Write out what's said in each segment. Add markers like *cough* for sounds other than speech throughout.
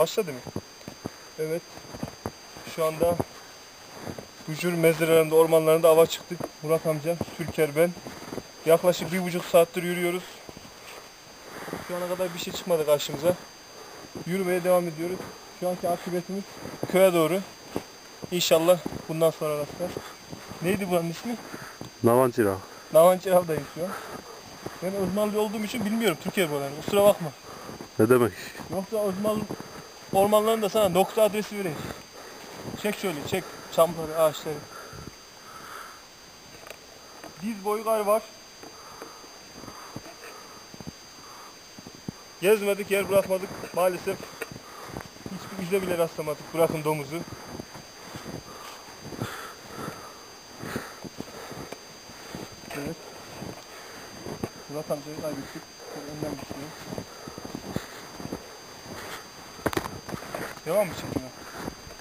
Başladı mı? Evet. Şu anda Bucur mezralarında, ormanlarında ava çıktık. Murat amca, Türker ben. Yaklaşık bir buçuk saattir yürüyoruz. Şu ana kadar bir şey çıkmadı karşımıza. Yürümeye devam ediyoruz. Şu anki akıbetimiz köye doğru. İnşallah bundan sonra rastlar. Neydi buranın ismi? Navancıra. Navancırav'dayız şu an. Ben Özmallı olduğum için bilmiyorum Türkiye buralarını. Kusura bakma. Ne demek? Yoksa Özmal ormanlarında sana nokta adresi vereyim. Çek şöyle çek çamları ağaçları. Diz boyu kar var. Gezmedik yer bırakmadık maalesef. Hiçbir izle bile rastlamadık bırakın domuzu. Evet. Murat amcayı kaybettik. Önden düşüyor. Devam mı çekime?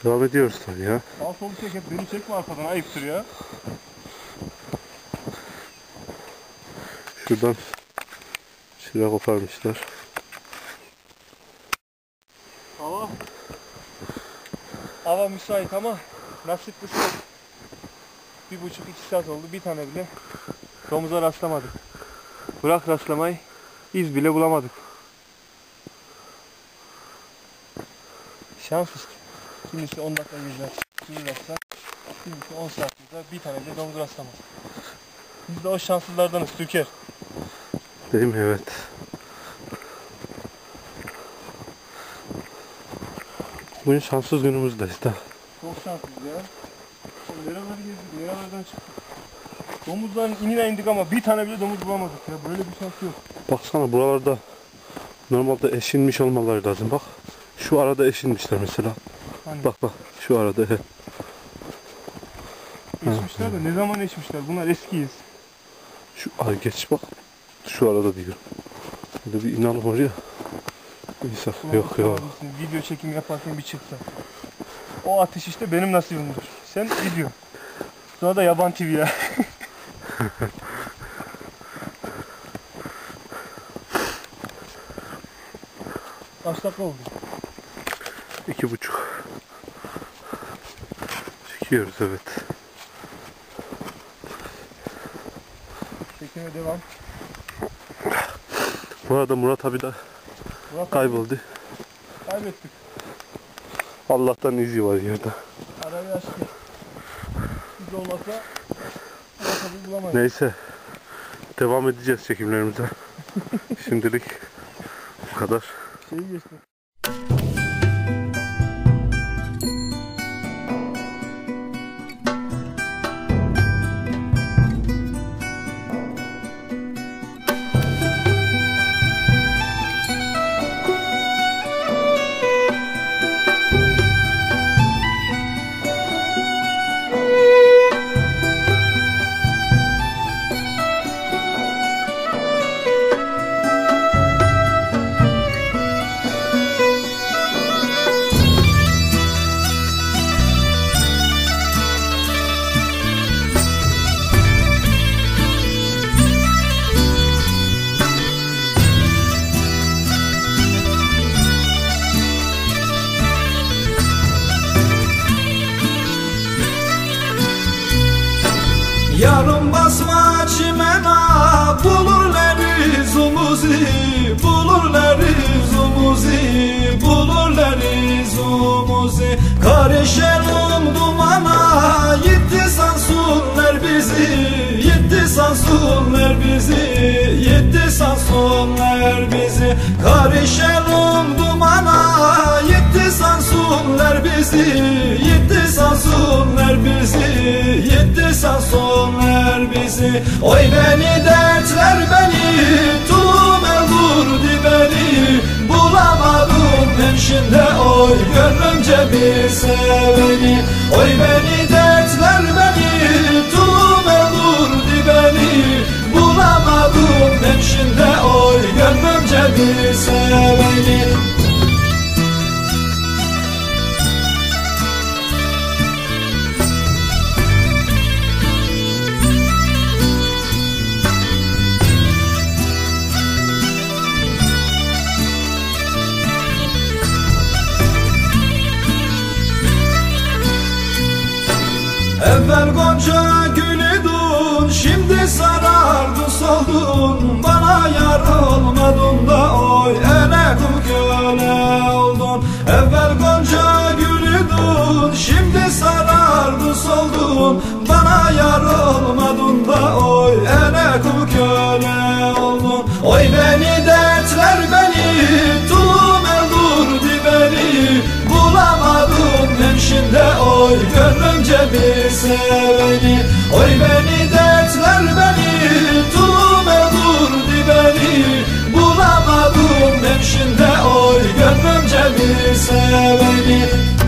Devam ediyoruz tabii ya. Sağ solu çek hep beni çekme arkadan ayıptır ya. Şuradan şuraya koparmışlar. Hava Hava müsait ama nasip kısmet. Bir buçuk iki saat oldu bir tane bile domuza rastlamadık. Bırak rastlamayı iz bile bulamadık. İşte. Kimisi 10 dakika yüzer, kimi rastlar. Kimisi 10 saat yüzer, bir tane bile domuz rastlamaz. Biz de o şanssızlardanız Türker. Değil mi? Evet. Bugün şanssız günümüzdeyiz de. Çok şanslıyız ya. Oğlum Nereleri gezdik, nerelerden çıktık. Domuzların inine indik ama bir tane bile domuz bulamadık ya. Böyle bir şans yok. Baksana buralarda normalde eşinmiş olmaları lazım. Bak şu arada eşinmişler mesela. Hani Bak bak şu arada. he. eşmişler de ne zaman eşmişler? Bunlar eskiyiz. Şu ay geç bak. Şu arada diyor. Burada bir inalım var ya. İnsan yok yok. Video çekim yaparken bir çıksa. O ateş işte benim nasibimdir. Sen video. Sonra da yaban TV ya. *laughs* Kaç dakika oldu? İki buçuk. Çekiyoruz evet. Çekime devam. Bu arada Murat abi de Murat kayboldu. Kaybettik. Allah'tan izi var yerde. Arayı açtık. Biz olmasa Murat abi bulamayız. Neyse. Devam edeceğiz çekimlerimize. *laughs* Şimdilik bu kadar. Şeyi geçti. Karışalım dumana. Yitti sansınlar bizi Yitti sansınlar bizi Yitti sansınlar bizi. Karışalım dumana. Yitti sansınlar bizi Yitti sansınlar bizi Yitti sansınlar bizi. Oy beni dertler beni Tulum el vurdu beni Ben şimdi Oy gönlümce bir seveni. Oy beni gonca gülüdün Şimdi sarardın soldun Bana yar olmadın da oy bir seveni. Oy beni dertler beni Tulum öldürdü beni. Bulamadım hemşinde oy Gönlümce bir seveni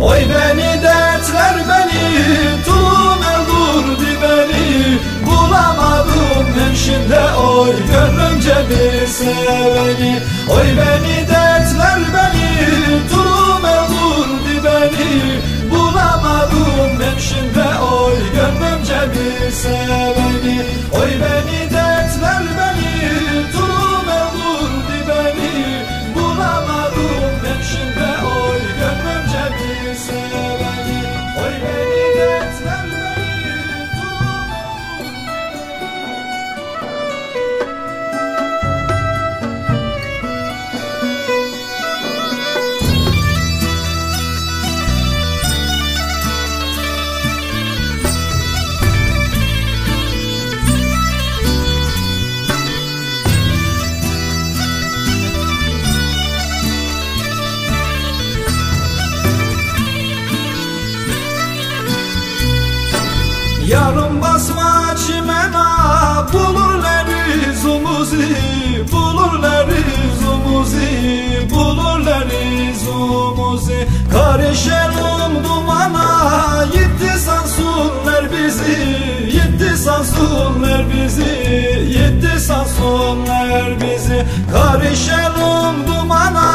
Oy beni dertler beni tulum öldürdü beni Bulamadım hemşinde oy gönlümce bir seveni. Oy beni dertler beni tulum öldürdü beni Bulamadım hemşinde oy gönlümce bir seveni. Oy beni dertler Karışalım dumana Yitti sansınlar bizi. Yitti sansınlar bizi Yitti sansınlar bizi. Karışalım dumana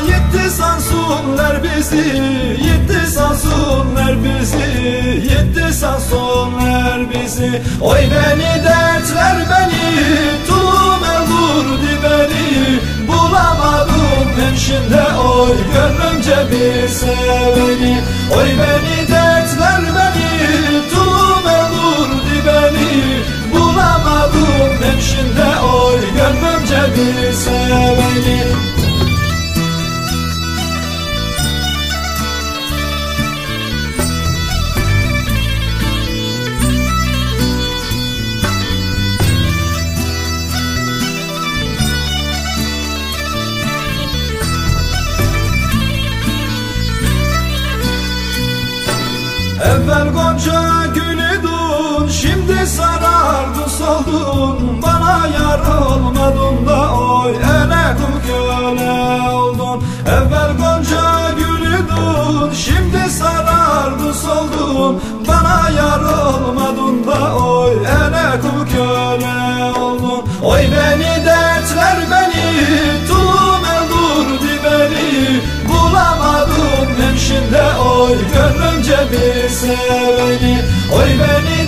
Yitti sansınlar bizi. Yitti sansınlar bizi Yitti sansınlar bizi. Oy beni dertler seveni. Oy beni Evvel gonca gülüdün Şimdi sarardın soldun Bana yar olmadın da oy Ele kul köle oldun. Evvel gonca gülüdün Şimdi sarardın soldun Bana yar olmadın da oy Ele kul köle oldun. Oy beni dertler beni Tulum öldürdü beni. Bulamadım hemşinde oy Gönlümce bir seveni Oy beni